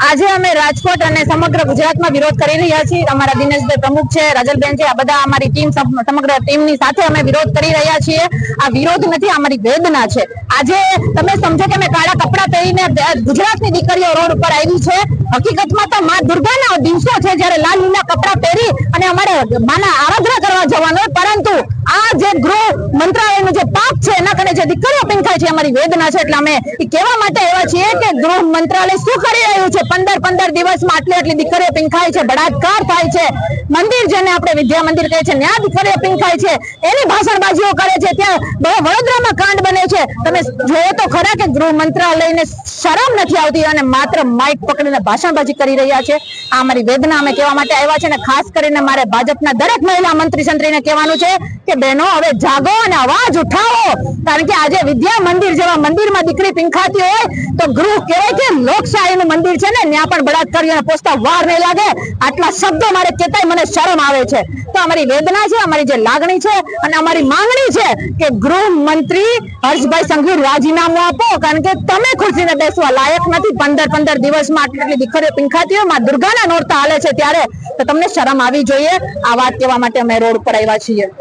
આજે અમે રાજકોટ અને સમગ્ર ગુજરાતમાં વિરોધ કરી રહ્યા છીએ. અમારા દિનેશભાઈ પ્રમુખ છે, રાજલબેન છે, આ બધા અમારી ટીમ સમગ્ર ટીમની સાથે અમે વિરોધ કરી રહ્યા છીએ. આ વિરોધ નથી, અમારી વેદના છે. આજે તમે સમજો કે અમે કાળા કપડાં પહેરીને ગુજરાતની દીકરીઓ રોડ ઉપર આવી છે. હકીકતમાં તો મા દુર્ગાના દિવસો છે જ્યારે લાલ લીલા કપડાં પહેરી અને અમારે માના આરાધના કરવા જવાનું પરંતુ આ જે ગૃહ પાપ છે જે દીકરીઓ પીંખાય છે અમારી વેદના છે. એટલે અમે કહેવા માટે એવા છીએ કે ગૃહ મંત્રાલય શું કરી રહ્યું છે? પંદર પંદર દિવસમાં આટલી આટલી દીકરીઓ પીંખાય છે, બળાત્કાર થાય છે. મંદિર જેને આપણે વિદ્યા મંદિર કહે છે ત્યાં દીકરીઓ પીંખાય છે. એની ભાષણબાજીઓ કરે છે, ત્યાં વડોદરામાં કાંડ બને છે. તમે જોયો તો ખરા કે ગૃહ મંત્રાલયને શરમ નથી આવતી અને માત્ર માઇક પકડીને ભાષણબાજી કરી રહ્યા છે. આ અમારી વેદના અમે કહેવા માટે આવ્યા છે અને ખાસ કરીને મારે ભાજપના દરેક મહિલા મંત્રી સંત્રીને કહેવાનું છે કે બહેનો, હવે જાગો અને અવાજ ઉઠાવો. કારણ કે આજે વિદ્યા મંદિર જેવા મંદિરમાં દીકરી પીંખાતી હોય તો ગૃહ કહેવાય કે લોકશાહીનું મંદિર છે ને, ત્યાં પણ બળાત્કારીઓને પોસ્તા વાર નહીં લાગે? આટલા શબ્દો મારે કહેતાય મને શરમ આવે છે. તો અમારી વેદના છે, અમારી જે લાગણી છે અને અમારી માંગણી છે કે ગૃહ મંત્રી હર્ષભાઈ સંઘવી રાજીનામું આપો, કારણ કે તમે ખુરશીને બેસવા લાયક નથી. પંદર પંદર દિવસમાં આટલી આટલી દીકરીઓ પીંખાતી હોયમાં દુર્ગાના નોરતા હાલે છે ત્યારે. તો તમને શરમ આવી જોઈએ. આ વાત કહેવા માટે અમે રોડ પર આવ્યા છીએ.